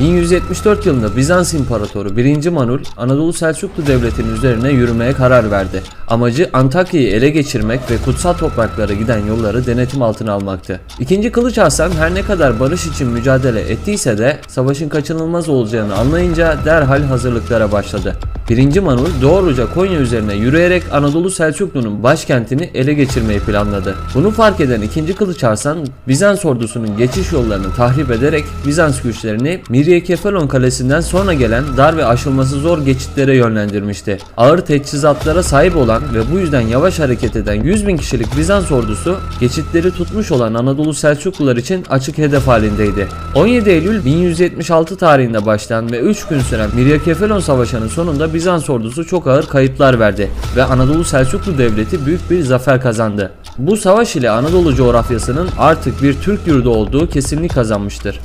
1174 yılında Bizans İmparatoru 1. Manul Anadolu Selçuklu Devleti'nin üzerine yürümeye karar verdi. Amacı Antakya'yı ele geçirmek ve kutsal topraklara giden yolları denetim altına almaktı. İkinci Kılıç Arslan her ne kadar barış için mücadele ettiyse de savaşın kaçınılmaz olacağını anlayınca derhal hazırlıklara başladı. 1. Manul doğruca Konya üzerine yürüyerek Anadolu Selçuklu'nun başkentini ele geçirmeyi planladı. Bunu fark eden 2. Kılıç Arslan Bizans ordusunun geçiş yollarını tahrip ederek Bizans güçlerini Miryekefalon kalesinden sonra gelen dar ve aşılması zor geçitlere yönlendirmişti. Ağır teçhizatlara sahip olan ve bu yüzden yavaş hareket eden 100 bin kişilik Bizans ordusu geçitleri tutmuş olan Anadolu Selçuklular için açık hedef halindeydi. 17 Eylül 1176 tarihinde başlayan ve 3 gün süren Miryekefalon Savaşı'nın sonunda Bizans ordusu çok ağır kayıplar verdi ve Anadolu Selçuklu Devleti büyük bir zafer kazandı. Bu savaş ile Anadolu coğrafyasının artık bir Türk yurdu olduğu kesinlik kazanmıştır.